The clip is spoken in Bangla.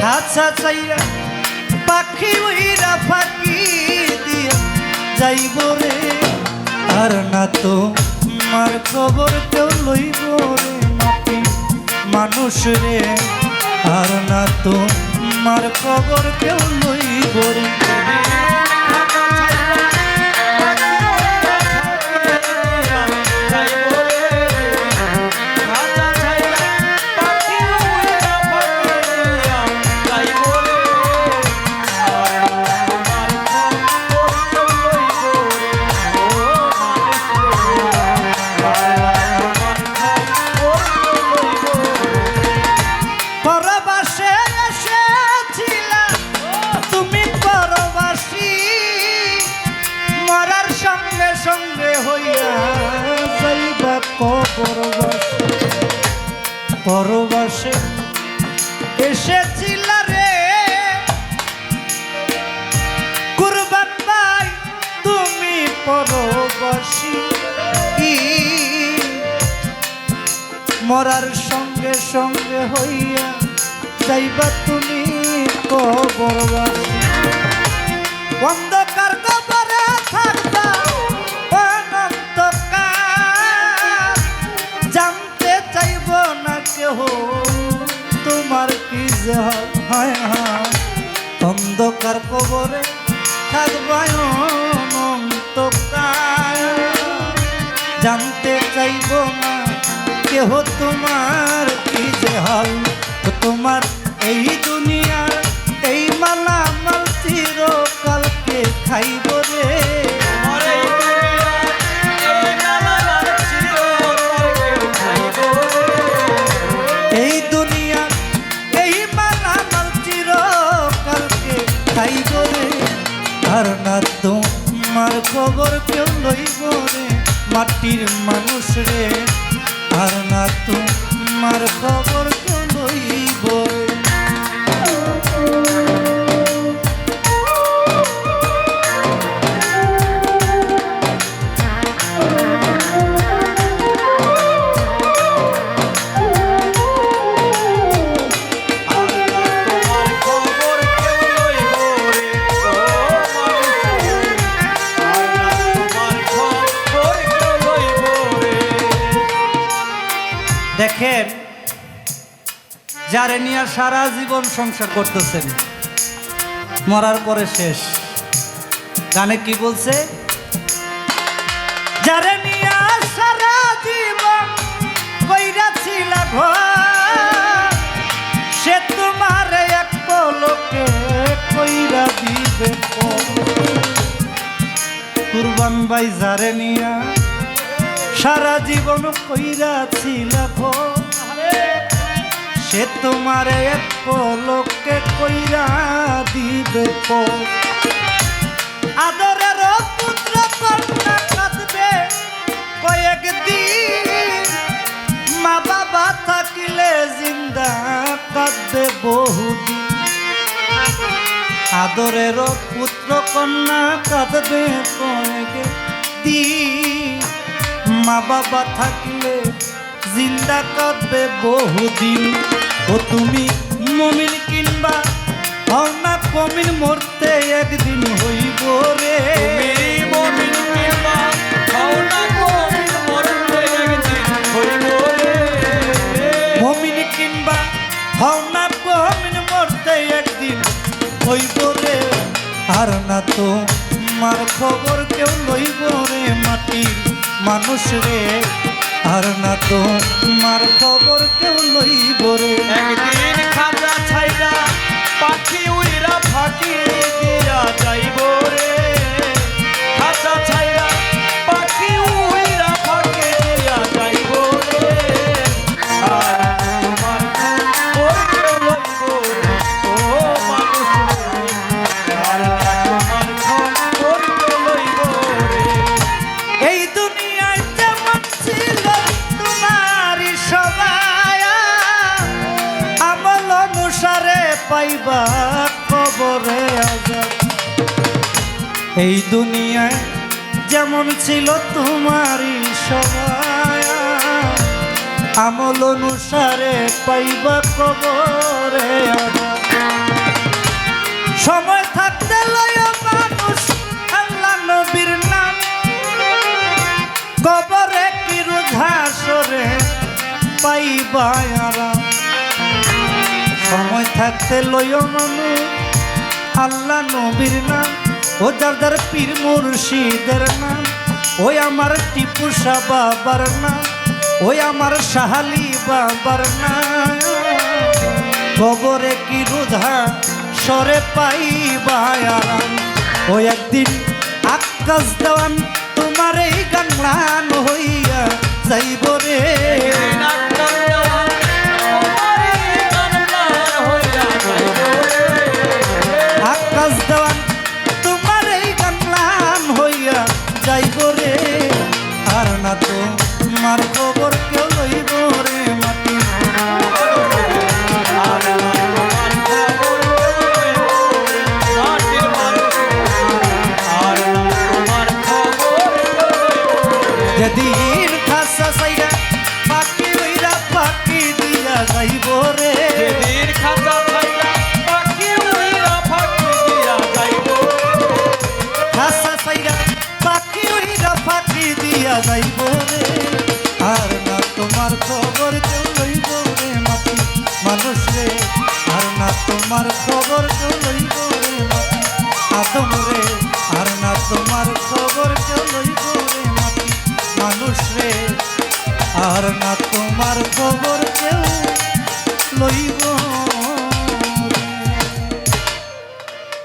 খাঁচা চাইরা পাখি উইরা ফাঁকি দিয়া যাইব রে। আর না তো মার খবর কেউ লইব রে মাটি মানুষ রে। আর না তো মার খবর কেউ লইব রে। পরবাসে এসেছিলা রে। কুরবান ভাই তুমি পরবাসী। মরার সঙ্গে সঙ্গে হইয়া যাইবা তুমি কবরবাসী অন্ধকার কি হয় অন্ধকার কবরে থাকবা অনন্তকাল। জানতে চাইব না কেহ তোমার কি যে হাল। তোমার এই দুনিয়ার এই মালা মাল চিরকালকে খাইব কেউ লইব রে মাটির মানুষ রে। আর না তোমার খবর যারে নিয়ে সারা জীবন সংসার করতেছেন, মরার পরে শেষ গানে কি বলছে যারে নিয়ে সারা জীবন কইরাছিল ঘর, সে তোমার এক পলকে কইরা দিবে। কুরবান ভাই যারে নিয়া সারা জীবন কইরা ছিল সে তোমার পলকে কইরা দিবে। আদরের পুত্র কন্যা কাঁদবে কয়েকদিন মা বাবা থাকিলে জিন্দা কাঁদবে বহুদিন। আদরের পুত্র কন্যা কাঁদবে কয়েক দিন। মা বাবা থাকলে জিন্দা কাঁদবে বহুদিন। ও তুমি মমিন কিনবা হও না কমিন মরতে একদিন হইব রে। মমিন কিনবা হও না কমিন মরতে একদিন হইব রে। আর না তো মার খবর কেউ লইব রে মাটির মানুষ রে। আর না তো মার খবর কেউ লইব রে। একদিন খাজা পাইবা এই দুনিয়ায় যেমন ছিল তোমারই সবাই আমল অনুসারে পাইবা কবরে আজাব সময় থাকতে লয় মানুষ আল্লাহ নবীর নাম। কবরে কিরু সরে পাইবা আর ও যার যার পীর মুর্শিদের নাম, ওই আমার টিপু শাহ বাবার নাম, ওই আমার সাহালি বাবার নাম। খবরে কি রোধা সরে পাই বায়ারাম ওই একদিন আকাশ দেওয়ান, তোমার এই গান হইয়া যাইব রে। যাইব রে। আর না তোমার খবর কেউ লইব রে মাটি মানুষ রে। আর না তোমার খবর কেউ লইব রে মাটি আদম রে। আর আর না তোমার খবর কেউ লইব